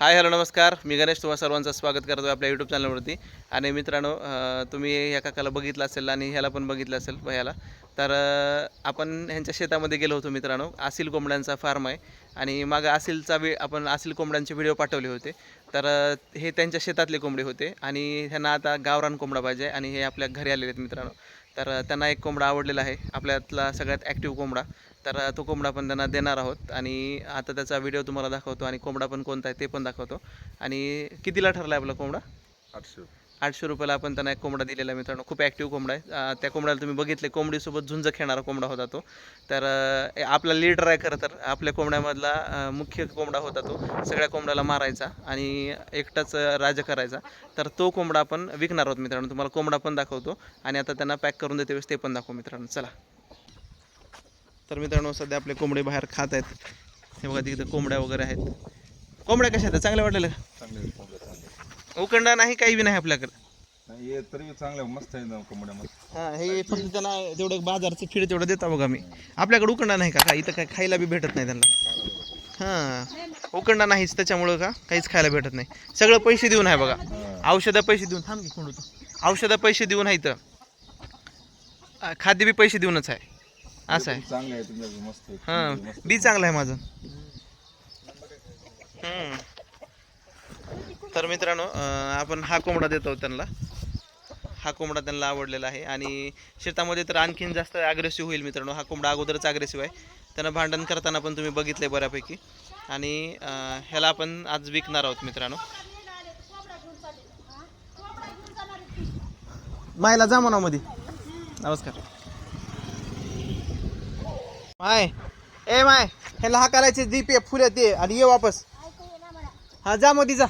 Hi hello नमस्कार. मी गणेश तुम्हा सर्वांचं स्वागत करतो आपल्या यूट्यूब चॅनलवरती आणि मित्रांनो तुम्ही ह्या काकाला बघितलं असेल आणि ह्याला पण बघितलं असेल ह्याला तर आपण ह्यांच्या शेतामध्ये गेलो होतो मित्रांनो. आसिल कोंबड्यांचा फार्म आहे. आणि मागं आसिलचा वे आपण आसिल कोंबड्यांचे व्हिडिओ पाठवले होते. तर हे त्यांच्या शेतातले कोंबडे होते. आणि ह्यांना आता गावरान कोंबडा पाहिजे आणि हे आपल्या घरी आलेले आहेत मित्रांनो. तर त्यांना एक कोंबडा आवडलेला आहे. आपल्यातला सगळ्यात ॲक्टिव्ह कोंबडा. तर तो कोंबडा पण त्यांना देणार आहोत. आणि आता त्याचा व्हिडिओ तुम्हाला दाखवतो आणि कोंबडा पण कोणता आहे ते पण दाखवतो. आणि कितीला ठरला आहे आपला कोंबडा? आठशे आठशे रुपयाला आपण त्यांना एक कोंबडा दिलेला आहे मित्रांनो. खूप ॲक्टिव्ह कोंबडा आहे. त्या कोंबड्याला तुम्ही बघितले कोंबडीसोबत झुंज खेळणारा कोंबडा होता तो. तर आपला लीडर आहे खरं तर. आपल्या कोंबड्यामधला मुख्य कोंबडा होता तो. सगळ्या कोंबड्याला मारायचा आणि एकटाच राजा करायचा. तर तो कोंबडा आपण विकणार आहोत मित्रांनो. तुम्हाला कोंबडा पण दाखवतो आणि आता त्यांना पॅक करून देते वेळेस ते पण दाखवू मित्रांनो. चला. तर मित्रांनो सध्या आपले कोंबडे बाहेर खात आहेत. हे बघा तिथं कोंबड्या वगैरे आहेत. कोंबड्या कशा आहेत? चांगल्या वाटलेल्या? का उकंडा नाही काही बी नाही आपल्याकडे. नाही हे तरी चांगलं मस्त आहे ना कोंबड्या मस्त. हा हे फक्त त्यांना तेवढं बाजारचं फिड तेवढं देता बघा मी. आपल्याकडे उकंडा नाही का? इथं काय खायला बी भेटत नाही त्यांना. हां उकंडा नाहीच त्याच्यामुळं का? काहीच खायला भेटत नाही. सगळं पैसे देऊन आहे बघा. औषधं पैसे देऊन थांब की कोंडू तू औषधं पैसे देऊन आहे इथं. अं, खाद्य बी पैसे देऊनच आहे. असं आहे. चांगलं आहे तुमच्या मस्त आहे. हां बी चांगलं आहे माझं. हम्म. तर मित्रांनो आपण हा कोंबडा देतो त्यांना. हा कोंबडा त्यांना आवडलेला आहे. आणि शेतामध्ये तर आणखीन जास्त अग्रेसिव्ह होईल मित्रांनो. हा कोंबडा अगोदरच अग्रेसिव्ह आहे. त्यांना भांडण करताना पण तुम्ही बघितले बऱ्यापैकी. आणि ह्याला आपण आज विकणार आहोत मित्रांनो. मायला जा म्हणा मध्ये नमस्कार. माय ए माय ह्याला हा करायचे दीप ये फुले ते. आणि ये वापस. हा जा मध्ये जा.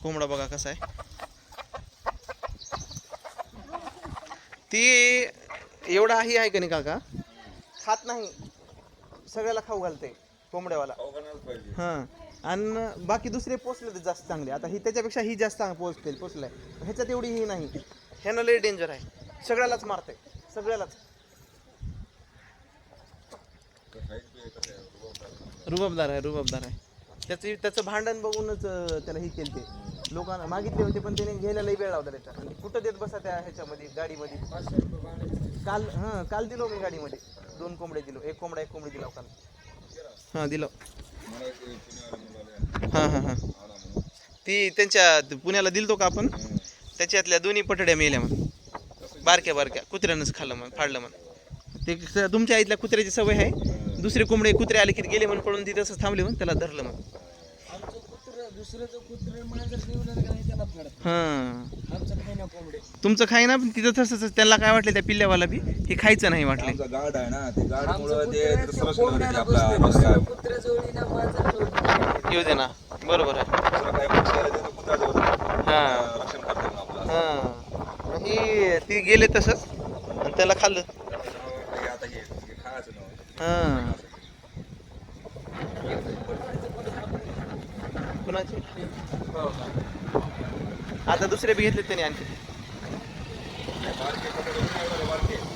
कोंबडा बघा कसा आहे. ती एवढा ही आहे का नाही काका? खात नाही. सगळ्याला खाऊ घालते कोंबड्यावाला. खायलाच हां. आणि बाकी दुसरे पोचले तर जास्त चांगले. आता ही त्याच्यापेक्षा ही जास्त पोचते पोचतील पोचलाय ह्याच्यात एवढी ही नाही. ह्यानं लय डेंजर आहे. सगळ्यालाच मारते. सगळ्यालाच. रुबाबदार आहे रुबाबदार आहे. त्याचं त्याचं भांडण बघूनच त्याला ही केली ते लोकांना मागितले होते पण त्याने घ्यायला लई वेळ लावला त्याचा. आणि कुठं देत बसा त्या ह्याच्यामध्ये गाडीमध्ये? काल हां काल दिलो मी गाडीमध्ये. दोन कोंबडे दिलो. एक कोंबडा एक कोंबडी दिला काल हां दिलो. हां हां हां. म्हणून. ती त्यांच्या पुण्याला दिलतो का आपण. त्याच्यातल्या दोन्ही पटड्या मेल्या म्हण. बारक्या बारक्या. कुत्र्यानंच खाल्लं म्हण फाडलं म्हण. ते तुमच्या आईतल्या कुत्र्याची सवय आहे? दुसरे कोंबडे कुत्रे आले की गेले म्हण पळून ती तसंच थांबले म्हण त्याला धरलं म्हण हां. तुमचं खाई ना पण तिथं तसंच त्यांना काय वाटलं त्या पिल्ल्यावाला बी? हे खायचं नाही वाटले. आमचा गार्ड आहे ना ते ते आपला रस्ता. येऊ दे ना. बरोबर आहे. दुसरं कुत्र्याला तर कुत्रा जवळ हां. रक्षण ना आपलं. हां. ही ती गेले तसंच आणि त्याला खाल्लं त्यामुळे हे आता हे हे खायचं नव्हतं हां कुणाचे? आता दुसरे बी घेतले त्याने आणखी.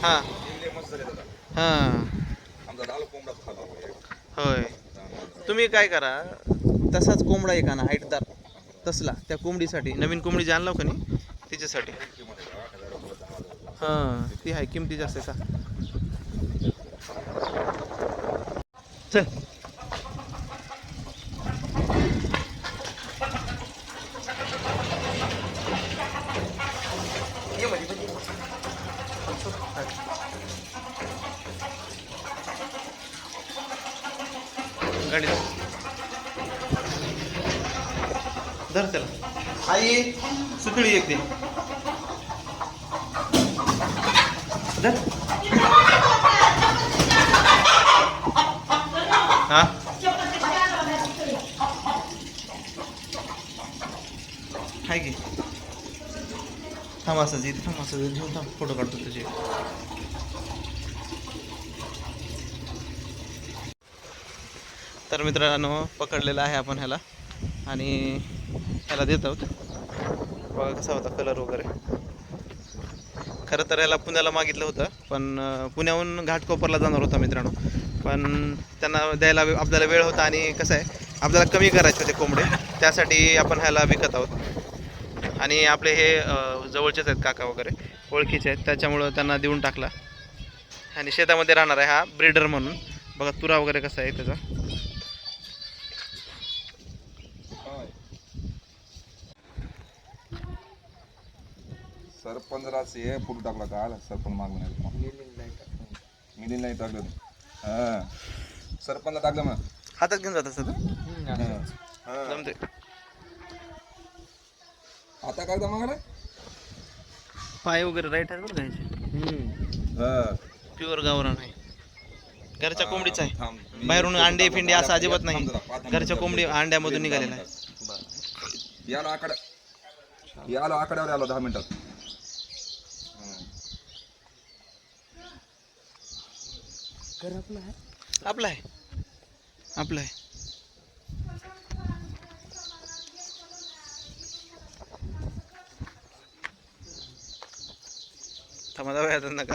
हां. हां. होय. तुम्ही काय करा तसाच कोंबडा एक आणा हाईटदार. तसला त्या कोंबडीसाठी. नवीन कोंबडी जे आणला का नाही तिच्यासाठी. हां ती आहे किमती जास्त आहे का? चल. गाडी धर त्याला. आई सुकळी एक दे. धर. हा? हाय की. थांब असं इथे थांब असं घेऊन थांब फोटो काढतो तुझे. तर मित्रांनो पकडलेला आहे आपण ह्याला. आणि ह्याला देत आहोत. बघा कसा होता कलर वगैरे. खरं तर याला पुण्याला मागितलं होतं पण पुण्याहून घाटकोपरला जाणार होता मित्रांनो. पण त्यांना द्यायला वे- आपल्याला वेळ होता आणि कसं आहे आपल्याला कमी करायचे होते कोंबडे. त्यासाठी आपण ह्याला विकत आहोत. आणि आपले हे जवळचेच आहेत काका वगैरे ओळखीचे आहेत. त्याच्यामुळं त्यांना देऊन टाकला. आणि शेतामध्ये राहणार आहे हा ब्रीडर म्हणून. बघा तुरा वगैरे कसा आहे त्याचा. सरपंचला हे फोटो टाकला का? सरपंच माग मिलिंद नाही टाकलं. हा. सरपंच टाकलं मग. हातात घेऊन जात असतं हा. जमते आता कागदा मागला पाय वगैरे राईट आहे बरं घ्यायचे हा. प्युअर गावरान आहे. घरच्या कोंबडीचा आहे. थांब. मी बाहेरून फोटो अंडे टाकला. फिंडे असं अजिबात थांब नाही. जरा, पाच मिनिटं घरच्या. कोंबडी अंड्यामधून निघालेला आहे. याला आकडा याला आकड्यावर आलो दहा मिनिटात हं. आपला आहे. आपला आहे.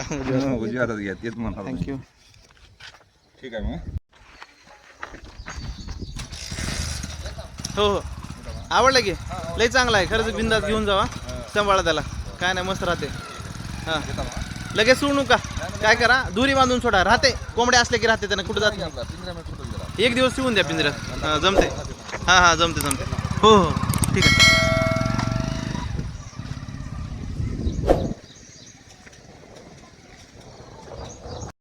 हं, म्हणा थँक्यू ठीक आहे मग. हो हो. आवडलं की? लई चांगला आहे. खरंच बिंदात घेऊन जावा. सांभाळा त्याला. काय नाही मस्त राहते. हां. लगेच सोडू नका. काय करा? दुरी बांधून सोडा. राहते. कोंबडे असले की राहते त्यांना. कुठं जात एक दिवस शिवून द्या पिंजऱ्यात जमते हां हां जमते जमते हो हो. ठीक आहे.